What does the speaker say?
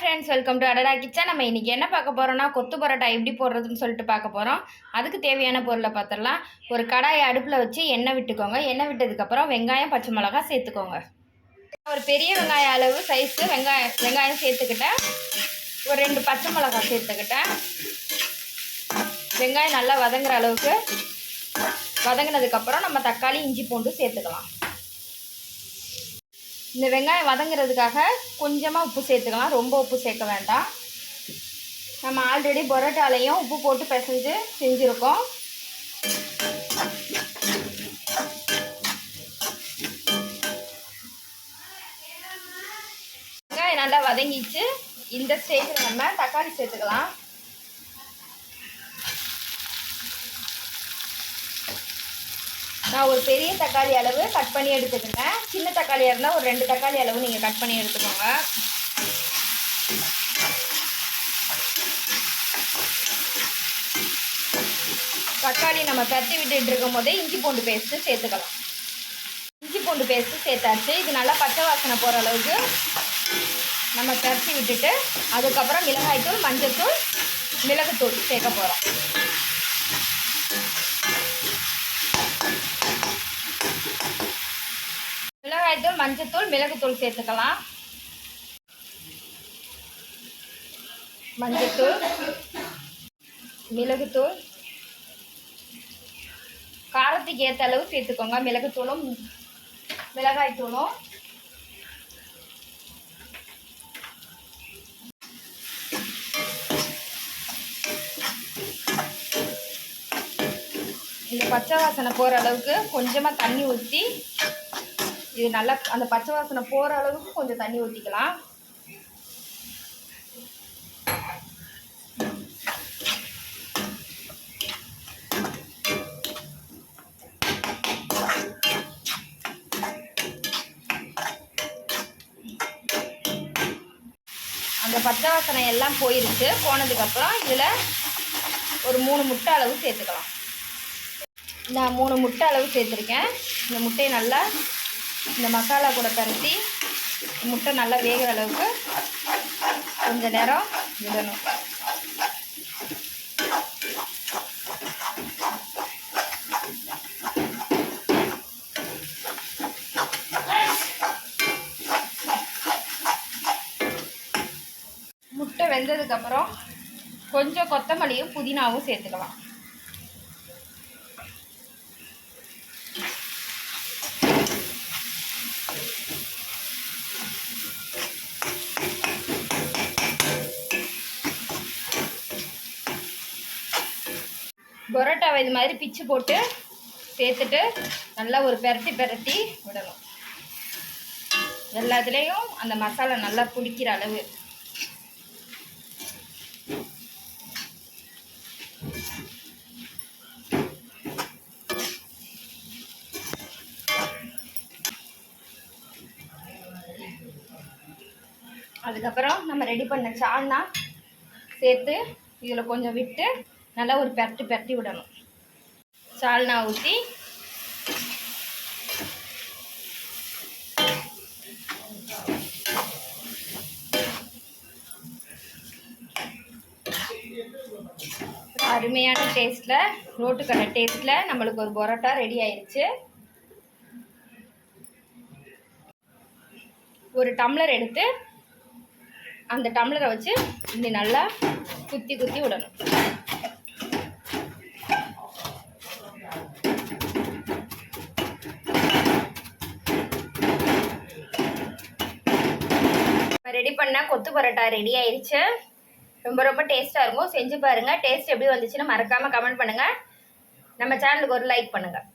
Friends welcome to Adada kitchen நம்ம இன்றைக்கி என்ன பார்க்க போகிறோம்னா கொத்து பரோட்டா எப்படி போடுறதுன்னு சொல்லிட்டு பார்க்க போகிறோம் அதுக்கு தேவையான பொருளை பார்த்துடலாம். ஒரு கடாயை அடுப்பில் வச்சு எண்ணெய் விட்டுக்கோங்க. எண்ணெய் விட்டதுக்கப்புறம் வெங்காயம் பச்சை மிளகாய் சேர்த்துக்கோங்க. ஒரு பெரிய வெங்காய அளவு சைஸு வெங்காயம் வெங்காயம் சேர்த்துக்கிட்டேன். ஒரு ரெண்டு பச்சை மிளகாய் சேர்த்துக்கிட்டேன். வெங்காயம் நல்லா வதங்குற அளவுக்கு வதங்கினதுக்கப்புறம் நம்ம தக்காளி இஞ்சி பூண்டு சேர்த்துக்கலாம். இந்த வெங்காயம் வதங்குறதுக்காக கொஞ்சமாக உப்பு சேர்த்துக்கலாம். ரொம்ப உப்பு சேர்க்க வேண்டாம். நம்ம ஆல்ரெடி பரோட்டாலையும் உப்பு போட்டு பிசைஞ்சு செஞ்சுருக்கோம். வெங்காயம் நல்லா வதங்கிச்சு இந்த ஸ்டேஜில் நம்ம தக்காளி சேர்த்துக்கலாம். நான் ஒரு பெரிய தக்காளி அளவு கட் பண்ணி எடுத்துக்கிட்டேன் சின்ன தக்காளியாக இருந்தால் ஒரு ரெண்டு தக்காளி அளவு நீங்கள் கட் பண்ணி எடுத்துக்கோங்க. தக்காளி நம்ம தட்டி விட்டுட்டு இருக்கும் போதே இஞ்சி பூண்டு பேஸ்ட்டு சேர்த்துக்கலாம். இஞ்சி பூண்டு பேஸ்ட்டு சேர்த்தாச்சு. இது நல்லா பச்சை வாசனை போகிற அளவுக்கு நம்ம தட்டி விட்டுட்டு அதுக்கப்புறம் மிளகாய்த்தூள் மஞ்சத்தூள் மிளகுத்தூள் சேர்க்க போகிறோம் வெங்காயத்தூள் மஞ்சத்தூள் மிளகுத்தூள் சேர்த்துக்கலாம். மஞ்சத்தூள் மிளகுத்தூள். காரத்துக்கு ஏற்ற அளவு சேர்த்துக்கோங்க. மிளகுத்தூளும் மிளகாய்த்தூளும். இந்த பச்சை வாசனை போகிற அளவுக்கு கொஞ்சமாக தண்ணி ஊற்றி இது நல்லா அந்த பச்சை வாசனை போகிற அளவுக்கு கொஞ்சம் தண்ணி ஊற்றிக்கலாம் அந்த பச்சை வாசனை எல்லாம் போயிருச்சு. போனதுக்கப்புறம் இதில் ஒரு மூணு முட்டை அளவு சேர்த்துக்கலாம். நான் மூணு முட்டை அளவு சேர்த்துருக்கேன். இந்த முட்டையை நல்லா இந்த மசாலா கூட பரட்டி முட்டை நல்லா வேகிற அளவுக்கு கொஞ்ச நேரம் விடணும். முட்டை வெந்ததுக்கப்புறம் கொஞ்சம் கொத்தமல்லியும் புதினாவும் சேர்த்துக்கலாம். பரோட்டாவை இது மாதிரி பிச்சு போட்டு சேர்த்துட்டு நல்லா ஒரு பெரட்டி பெரட்டி விடணும். எல்லாத்துலேயும் அந்த மசாலா நல்லா பிடிக்கிற அளவு. அதுக்கப்புறம் நம்ம ரெடி பண்ண சால்னா சேர்த்து இதில் கொஞ்சம் விட்டு நல்லா ஒரு பெரட்டி பெரட்டி விடணும். சால்னா ஊற்றி அருமையான டேஸ்ட்டில் ரோட்டுக்கடை டேஸ்ட்டில் நம்மளுக்கு ஒரு பரோட்டா ரெடி ஆயிடுச்சு ஒரு டம்ளர் எடுத்து அந்த டம்ளரை வச்சு இப்படி நல்லா குத்தி குத்தி விடணும். பண்ண பண்ணால் கொத்து பரோட்டா ரெடி ஆயிடுச்சு ரொம்ப ரொம்ப டேஸ்ட்டாக இருக்கும். செஞ்சு பாருங்கள் டேஸ்ட் எப்படி வந்துச்சுன்னு மறக்காமல் கமெண்ட் பண்ணுங்கள் நம்ம சேனலுக்கு ஒரு லைக் பண்ணுங்கள்